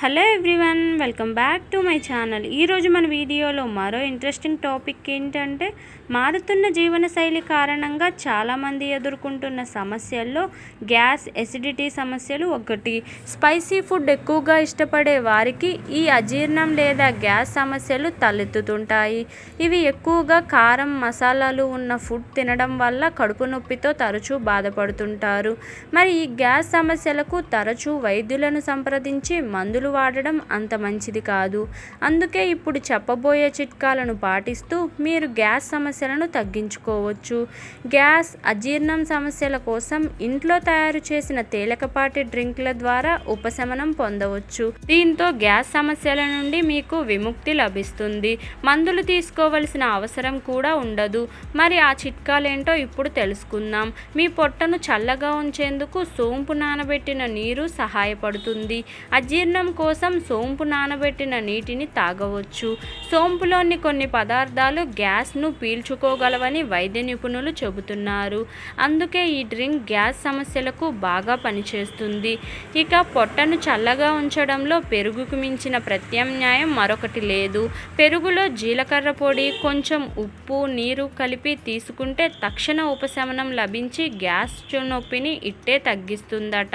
Hello everyone welcome back to my channel. ఈరోజు మన వీడియోలో మరో ఇంట్రెస్టింగ్ టాపిక్ ఏంటంటే మారుతున్న జీవనశైలి కారణంగా చాలామంది ఎదుర్కొంటున్న సమస్యల్లో గ్యాస్ ఎసిడిటీ సమస్యలు ఒకటి. స్పైసీ ఫుడ్ ఎక్కువగా ఇష్టపడే వారికి ఈ అజీర్ణం లేదా గ్యాస్ సమస్యలు తలెత్తుతుంటాయి. ఇవి ఎక్కువగా కారం మసాలాలు ఉన్న ఫుడ్ తినడం వల్ల కడుపు నొప్పితో తరచూ బాధపడుతుంటారు. మరి ఈ గ్యాస్ సమస్యలకు తరచూ వైద్యులను సంప్రదించి మందులు వాడడం అంత మంచిది కాదు. అందుకే ఇప్పుడు చెప్పబోయే చిట్కాలను పాటిస్తూ మీరు గ్యాస్ సమస్యలను తగ్గించుకోవచ్చు. గ్యాస్ అజీర్ణం సమస్యల కోసం ఇంట్లో తయారు చేసిన తేలికపాటి డ్రింక్ల ద్వారా ఉపశమనం పొందవచ్చు. దీంతో గ్యాస్ సమస్యల నుండి మీకు విముక్తి లభిస్తుంది. మందులు తీసుకోవలసిన అవసరం కూడా ఉండదు. మరి ఆ చిట్కాలేంటో ఇప్పుడు తెలుసుకుందాం. మీ పొట్టను చల్లగా ఉంచేందుకు సోంపు నానబెట్టిన నీరు సహాయపడుతుంది. అజీర్ణం కోసం సోంపు నానబెట్టిన నీటిని తాగవచ్చు. సోంపులోని కొన్ని పదార్థాలు గ్యాస్ను పీల్చుకోగలవని వైద్య నిపుణులు చెబుతున్నారు. అందుకే ఈ డ్రింక్ గ్యాస్ సమస్యలకు బాగా పనిచేస్తుంది. ఇక పొట్టను చల్లగా ఉంచడంలో పెరుగుకు మించిన ప్రత్యామ్నాయం మరొకటి లేదు. పెరుగులో జీలకర్ర పొడి కొంచెం ఉప్పు నీరు కలిపి తీసుకుంటే తక్షణ ఉపశమనం లభించి గ్యాస్ నొప్పిని ఇట్టే తగ్గిస్తుందట.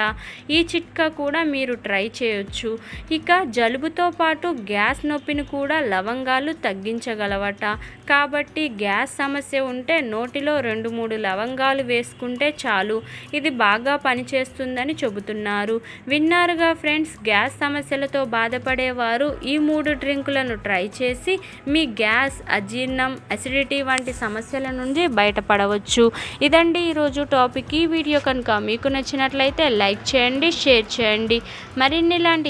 ఈ చిట్కా కూడా మీరు ట్రై చేయొచ్చు. ఇక జలుబుతో పాటు గ్యాస్ నొప్పిని కూడా లవంగాలు తగ్గించగలవట. కాబట్టి గ్యాస్ సమస్య ఉంటే నోటిలో రెండు మూడు లవంగాలు వేసుకుంటే చాలు. ఇది బాగా పనిచేస్తుందని చెబుతున్నారు. విన్నారుగా ఫ్రెండ్స్ గ్యాస్ సమస్యలతో బాధపడేవారు ఈ మూడు డ్రింకులను ట్రై చేసి మీ గ్యాస్ అజీర్ణం అసిడిటీ వంటి సమస్యల నుండి బయటపడవచ్చు. ఇదండి ఈరోజు టాపిక్. ఈ వీడియో కనుక మీకు నచ్చినట్లయితే లైక్ చేయండి షేర్ చేయండి. మరిన్ని ఇలాంటి